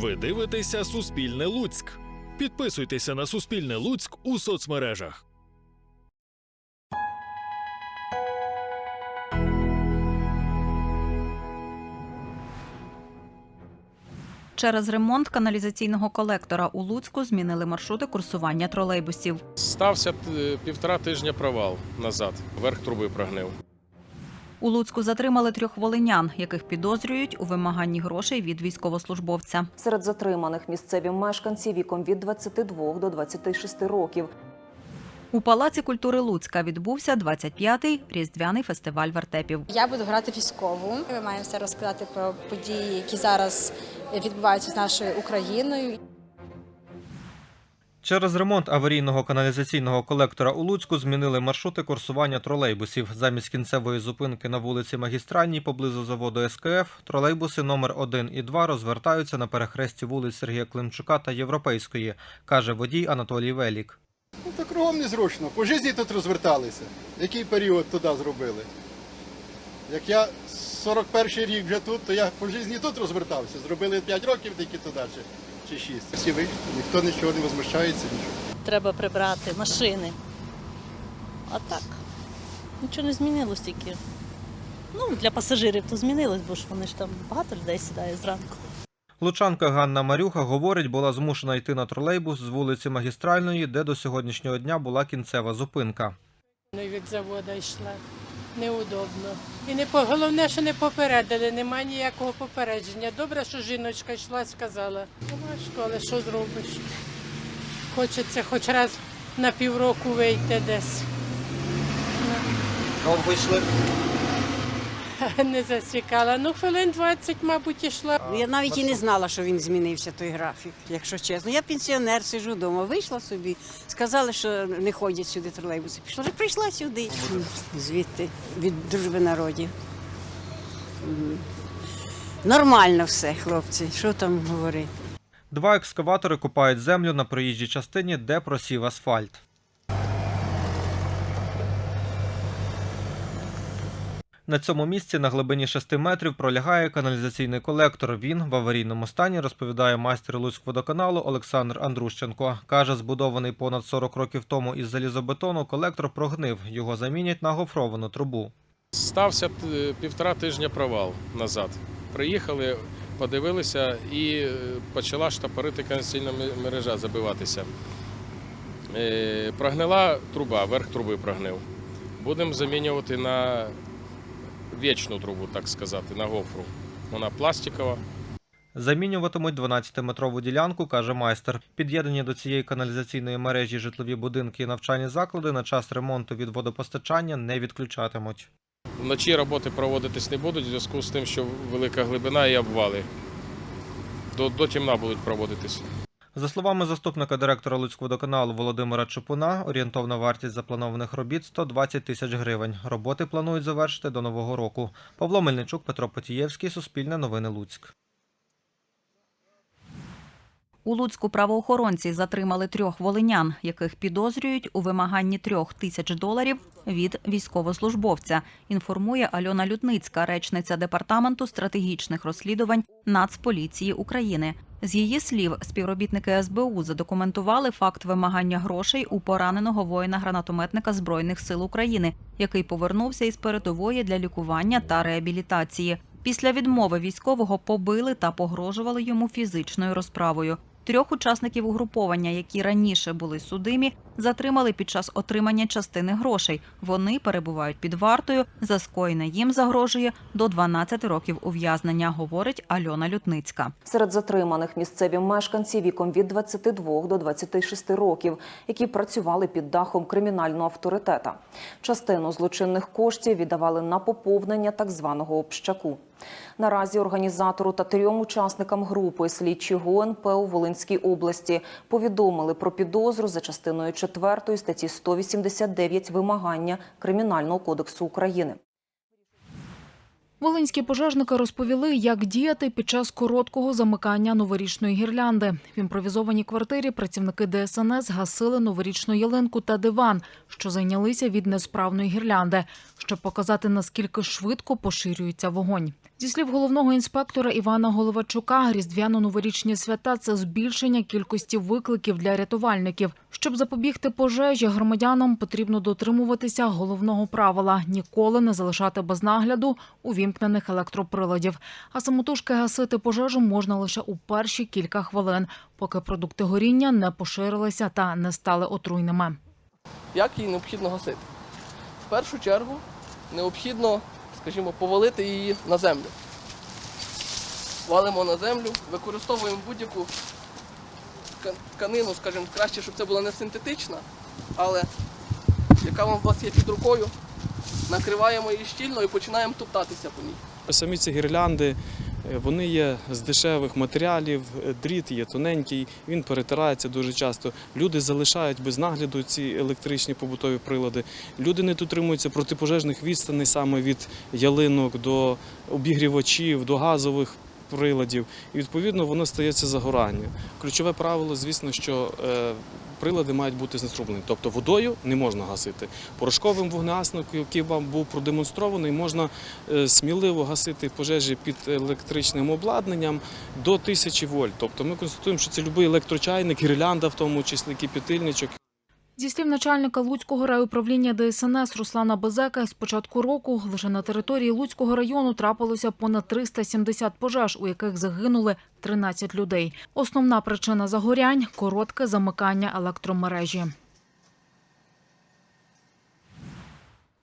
Ви дивитеся Суспільне Луцьк. Підписуйтеся на Суспільне Луцьк у соцмережах. Через ремонт каналізаційного колектора у Луцьку змінили маршрути курсування тролейбусів. Стався е, півтора тижня провал назад. Верх труби прогнив. У Луцьку затримали трьох волинян, яких підозрюють у вимаганні грошей від військовослужбовця. Серед затриманих місцеві мешканці віком від 22 до 26 років. У Палаці культури Луцька відбувся 25-й різдвяний фестиваль вертепів. Я буду грати військову. Ми маємо все розказати про події, які зараз відбуваються з нашою Україною. Через ремонт аварійного каналізаційного колектора у Луцьку змінили маршрути курсування тролейбусів. Замість кінцевої зупинки на вулиці Магістральній поблизу заводу СКФ тролейбуси номер 1 і 2 розвертаються на перехресті вулиць Сергія Климчука та Європейської, каже водій Анатолій Велік. Ну, то кругом незручно. По житті тут розверталися. Який період туди зробили? Як я 41 рік вже тут, то я по житті тут розвертався. Зробили 5 років тільки туди чи, чи 6. Всі вийшли, ніхто нічого не возмущається, нічого. треба прибрати машини. А так, нічого не змінилось тільки. Ну, для пасажирів то змінилось, бо ж вони ж там багато людей сідає зранку. Лучанка Ганна Марюха говорить, була змушена йти на тролейбус з вулиці Магістральної, де до сьогоднішнього дня була кінцева зупинка. Ну, від заводу йшла. Неудобно. І не по- головне, що не попередили, немає ніякого попередження. Добре, що жіночка йшла, сказала. Важко, але що зробиш? Хочеться хоч раз на півроку вийти десь. А вийшли? Не засікала. Ну, хвилин 20, мабуть, йшла. Я навіть і не знала, що він змінився той графік, якщо чесно. Я пенсіонер, сижу вдома, вийшла собі, сказали, що не ходять сюди тролейбуси. Пішла, так прийшла сюди, звідти, від дружби народів. Нормально все, хлопці, що там говорити. Два екскаватори копають землю на проїжджій частині, де просів асфальт. На цьому місці на глибині 6 метрів пролягає каналізаційний колектор. Він в аварійному стані, розповідає майстер Луцькводоканалу Олександр Андрущенко. Каже, збудований понад 40 років тому із залізобетону, колектор прогнив. Його замінять на гофровану трубу. Стався е, півтора тижня провал назад. Приїхали, подивилися і е, почала штапорити каналізаційна мережа забиватися. Е, Прогнила труба, верх труби прогнив. Будемо замінювати на вічну трубу, так сказати, на гофру. Вона пластикова. Замінюватимуть 12-метрову ділянку, каже майстер. Під'єднані до цієї каналізаційної мережі житлові будинки і навчальні заклади на час ремонту від водопостачання не відключатимуть. Вночі роботи проводитись не будуть в зв'язку з тим, що велика глибина і обвали. До, до темна будуть проводитись. За словами заступника директора Луцького доканалу Володимира Чупуна, орієнтовна вартість запланованих робіт 120 тисяч гривень. Роботи планують завершити до нового року. Павло Мельничук, Петро Потієвський, Суспільне новини Луцьк. У Луцьку правоохоронці затримали трьох волинян, яких підозрюють у вимаганні трьох тисяч доларів від військовослужбовця. Інформує Альона Лютницька, речниця департаменту стратегічних розслідувань Нацполіції України. З її слів, співробітники СБУ задокументували факт вимагання грошей у пораненого воїна-гранатометника Збройних сил України, який повернувся із передової для лікування та реабілітації. Після відмови військового побили та погрожували йому фізичною розправою. Трьох учасників угруповання, які раніше були судимі, затримали під час отримання частини грошей. Вони перебувають під вартою. За скоєне їм загрожує до 12 років ув'язнення, говорить Альона Лютницька. Серед затриманих місцеві мешканці віком від 22 до 26 років, які працювали під дахом кримінального авторитета. Частину злочинних коштів віддавали на поповнення так званого общаку. Наразі організатору та трьом учасникам групи слідчі ГУНП у Волинській області повідомили про підозру за частиною 4 статті 189 вимагання Кримінального кодексу України. Волинські пожежники розповіли, як діяти під час короткого замикання новорічної гірлянди. В імпровізованій квартирі працівники ДСНС гасили новорічну ялинку та диван, що зайнялися від несправної гірлянди, щоб показати наскільки швидко поширюється вогонь. Зі слів головного інспектора Івана Головачука, різдвяно-новорічні свята це збільшення кількості викликів для рятувальників. Щоб запобігти пожежі, громадянам потрібно дотримуватися головного правила ніколи не залишати без нагляду увімкнених електроприладів. А самотужки гасити пожежу можна лише у перші кілька хвилин, поки продукти горіння не поширилися та не стали отруйними. Як її необхідно гасити? В першу чергу необхідно, скажімо, повалити її на землю. Валимо на землю, використовуємо будь-яку ткан- тканину, скажімо, краще, щоб це була не синтетична, але яка вам у вас є під рукою, накриваємо її щільно і починаємо топтатися по ній. Самі ці гірлянди вони є з дешевих матеріалів, дріт є тоненький, він перетирається дуже часто. Люди залишають без нагляду ці електричні побутові прилади. Люди не дотримуються протипожежних відстаней саме від ялинок до обігрівачів, до газових приладів. І відповідно воно стається загорання. Ключове правило, звісно, що е, прилади мають бути знеструблені. Тобто водою не можна гасити. Порошковим вогнеасником, який вам був продемонстрований, можна е, сміливо гасити пожежі під електричним обладнанням до 1000 вольт. Тобто ми констатуємо, що це будь-який електрочайник, гірлянда, в тому числі кипятильничок. Зі слів начальника Луцького райуправління ДСНС Руслана Безека, з початку року лише на території Луцького району трапилося понад 370 пожеж, у яких загинули 13 людей. Основна причина загорянь – коротке замикання електромережі.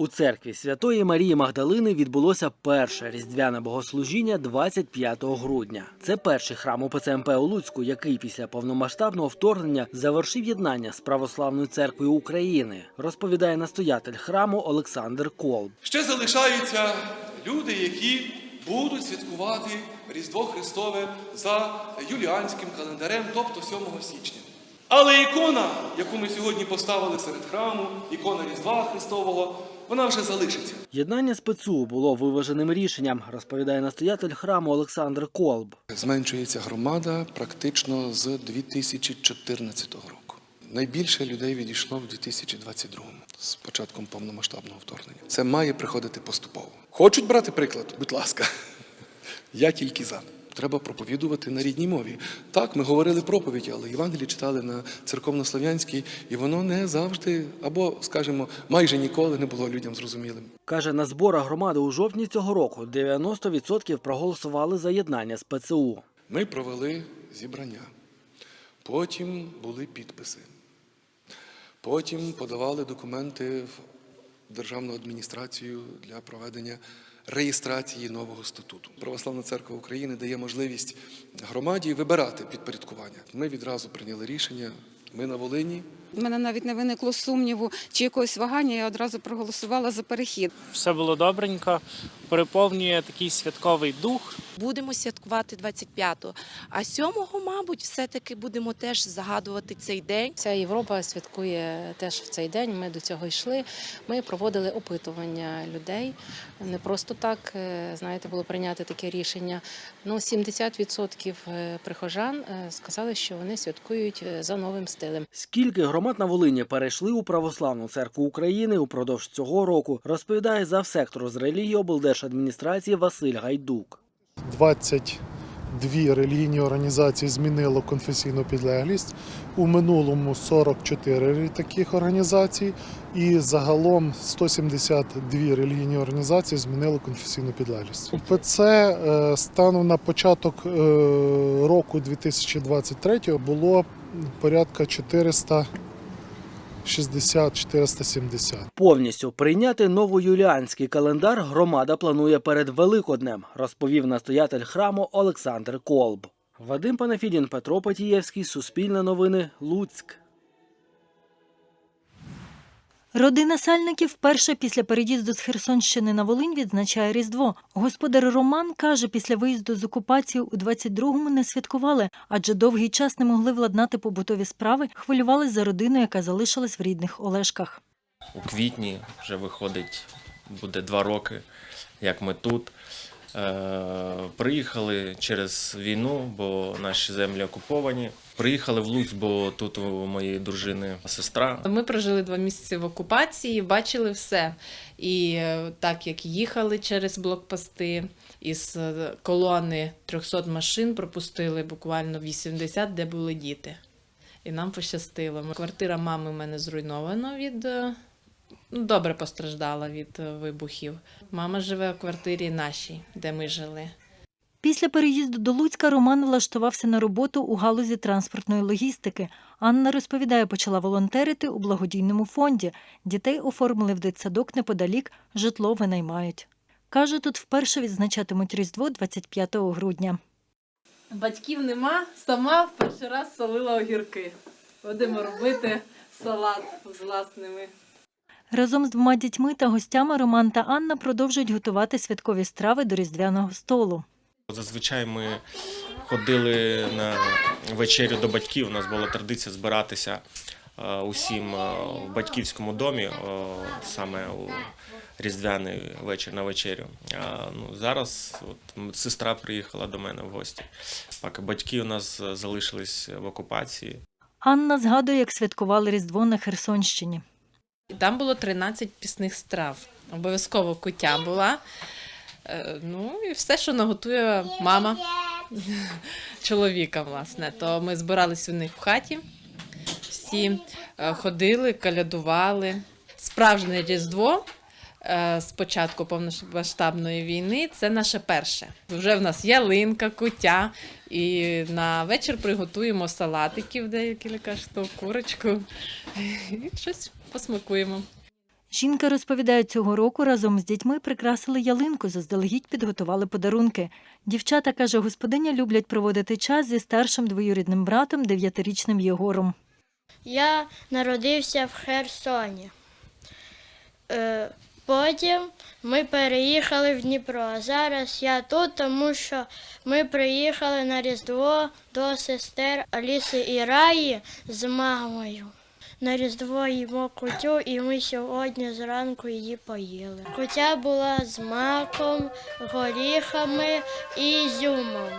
У церкві Святої Марії Магдалини відбулося перше різдвяне богослужіння 25 грудня. Це перший храм УПЦ МП у Луцьку, який після повномасштабного вторгнення завершив єднання з Православною церквою України, розповідає настоятель храму Олександр Колб. Ще залишаються люди, які будуть святкувати Різдво Христове за юліанським календарем, тобто 7 січня. Але ікона, яку ми сьогодні поставили серед храму, ікона Різдва Христового, вона вже залишиться. Єднання з ПЦУ було виваженим рішенням, розповідає настоятель храму Олександр Колб. Зменшується громада практично з 2014 року. Найбільше людей відійшло в 2022 з початком повномасштабного вторгнення. Це має приходити поступово. Хочуть брати приклад? Будь ласка. Я тільки за. Треба проповідувати на рідній мові. Так, ми говорили проповіді, але Євангелії читали на церковнослов'янській, і воно не завжди, або, скажімо, майже ніколи не було людям зрозумілим. Каже, на зборах громади у жовтні цього року 90% проголосували за єднання з ПЦУ. Ми провели зібрання, потім були підписи, потім подавали документи в державну адміністрацію для проведення реєстрації нового статуту. Православна церква України дає можливість громаді вибирати підпорядкування. Ми відразу прийняли рішення. Ми на Волині. У мене навіть не виникло сумніву чи якогось вагання, я одразу проголосувала за перехід. Все було добренько, переповнює такий святковий дух. Будемо святкувати 25-го, а 7-го, мабуть, все-таки будемо теж загадувати цей день. Вся Європа святкує теж в цей день. Ми до цього йшли. Ми проводили опитування людей. Не просто так, е, знаєте, було прийняти таке рішення. Ну, 70% прихожан е, сказали, що вони святкують е, за новим стилем. Скільки громад на Волині перейшли у Православну церкву України упродовж цього року, розповідає завсектору з релігії облдержадміністрації Василь Гайдук. 22 релігійні організації змінило конфесійну підлеглість. У минулому 44 таких організацій, і загалом 172 релігійні організації змінили конфесійну підлеглість. УПЦ е, станом на початок е, року 2023 було порядка 460-470. Повністю прийняти новоюліанський календар громада планує перед Великоднем, розповів настоятель храму Олександр Колб. Вадим Панафідін, Петро Патієвський, Суспільне новини, Луцьк. Родина Сальників вперше після переїзду з Херсонщини на Волинь відзначає Різдво. Господар Роман каже, після виїзду з окупації у 22-му не святкували, адже довгий час не могли владнати побутові справи, хвилювались за родину, яка залишилась в рідних Олешках. У квітні вже виходить, буде два роки, як ми тут. Е, Приїхали через війну, бо наші землі окуповані. Приїхали в Луцьк, бо тут у моєї дружини сестра. Ми прожили два місяці в окупації, бачили все. І е, так як їхали через блокпости, із е, колони 300 машин пропустили буквально 80, де були діти. І нам пощастило. Квартира мами в мене зруйнована від. Ну, добре постраждала від е, вибухів. Мама живе в квартирі нашій, де ми жили. Після переїзду до Луцька Роман влаштувався на роботу у галузі транспортної логістики. Анна розповідає, почала волонтерити у благодійному фонді. Дітей оформили в дитсадок неподалік, житло винаймають. Каже, тут вперше відзначатимуть Різдво 25 грудня. Батьків нема, сама в перший раз солила огірки. Будемо робити салат з власними. Разом з двома дітьми та гостями Роман та Анна продовжують готувати святкові страви до різдвяного столу. Зазвичай ми ходили на вечерю до батьків. У нас була традиція збиратися е, усім е, в батьківському домі, е, саме у різдвяний вечір на вечерю. А, ну, зараз от, сестра приїхала до мене в гості. Поки батьки у нас залишились в окупації. Анна згадує, як святкували Різдво на Херсонщині. Там було 13 пісних страв. Обов'язково куття була. Е, Ну і все, що наготує мама чоловіка, власне. То ми збирались у них в хаті, всі е, ходили, калядували. Справжнє Різдво е, з початку повномасштабної війни це наше перше. Вже в нас ялинка, куття, і на вечір приготуємо салатиків, декілька штук, курочку. І щось посмакуємо. Жінка розповідає, цього року разом з дітьми прикрасили ялинку, заздалегідь підготували подарунки. Дівчата, каже, господиня люблять проводити час зі старшим двоюрідним братом, дев'ятирічним Єгором. Я народився в Херсоні. Е, Потім ми переїхали в Дніпро. А зараз я тут, тому що ми приїхали на Різдво до сестер Аліси і Раї з мамою. На Різдво їмо кутю, і ми сьогодні зранку її поїли. Кутя була з маком, горіхами і ізюмом.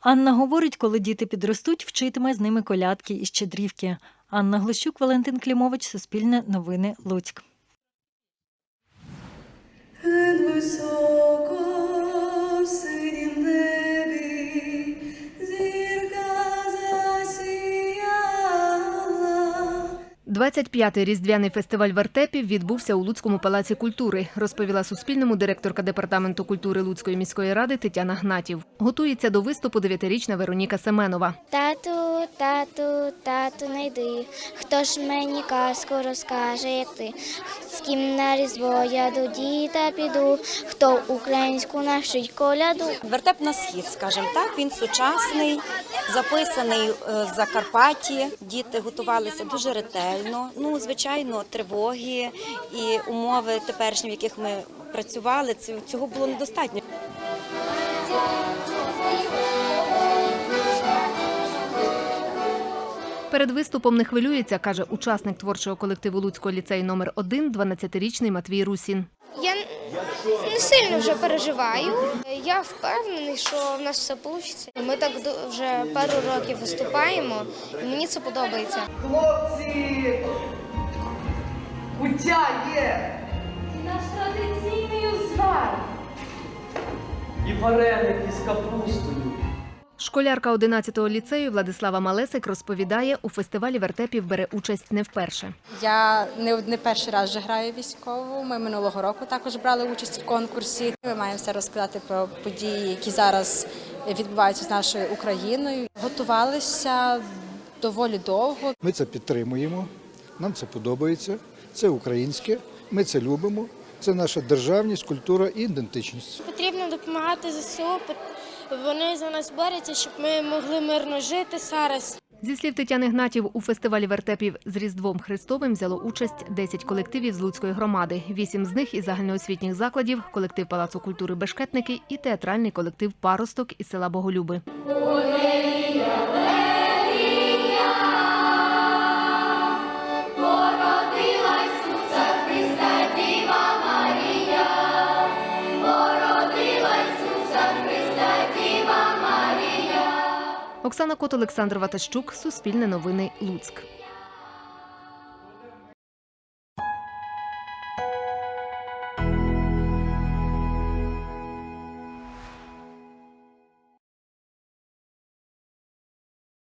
Анна говорить, коли діти підростуть, вчитиме з ними колядки і щедрівки. Анна Глущук, Валентин Клімович, Суспільне новини, Луцьк. Високо 25-й різдвяний фестиваль вертепів відбувся у Луцькому палаці культури, розповіла Суспільному директорка департаменту культури Луцької міської ради Тетяна Гнатів. Готується до виступу дев'ятирічна Вероніка Семенова. Тату, тату, тату, не йди. Хто ж мені казку розкаже, як ти? З ким на різдво я до діда піду, хто українську навчить коляду. Вертеп на схід, скажімо так, він сучасний, записаний е, в Закарпатті. Діти готувалися дуже ретельно. Ну, звичайно, тривоги і умови теперішні, в яких ми працювали, це- цього було недостатньо. Перед виступом не хвилюється, каже учасник творчого колективу Луцького ліцею номер 1 12-річний Матвій Русін. Я не сильно вже переживаю. Я впевнений, що в нас все вийде. Ми так вже пару років виступаємо, і мені це подобається. Хлопці! Куття є! Наш традиційний узвар. І вареники з капустою. Школярка 11-го ліцею Владислава Малесик розповідає, у фестивалі вертепів бере участь не вперше. Я не, не перший раз вже граю військову. Ми минулого року також брали участь в конкурсі. Ми маємо все розказати про події, які зараз відбуваються з нашою Україною. Готувалися доволі довго. Ми це підтримуємо, нам це подобається, це українське, ми це любимо. Це наша державність, культура і ідентичність. Потрібно допомагати ЗСУ. Вони за нас борються, щоб ми могли мирно жити зараз. Зі слів Тетяни Гнатів, у фестивалі вертепів з Різдвом Христовим взяло участь 10 колективів з Луцької громади. Вісім з них із загальноосвітніх закладів, колектив Палацу культури Бешкетники і театральний колектив Паросток із села Боголюби. Оксана Кот, Олександр Ватащук, Суспільне новини, Луцьк.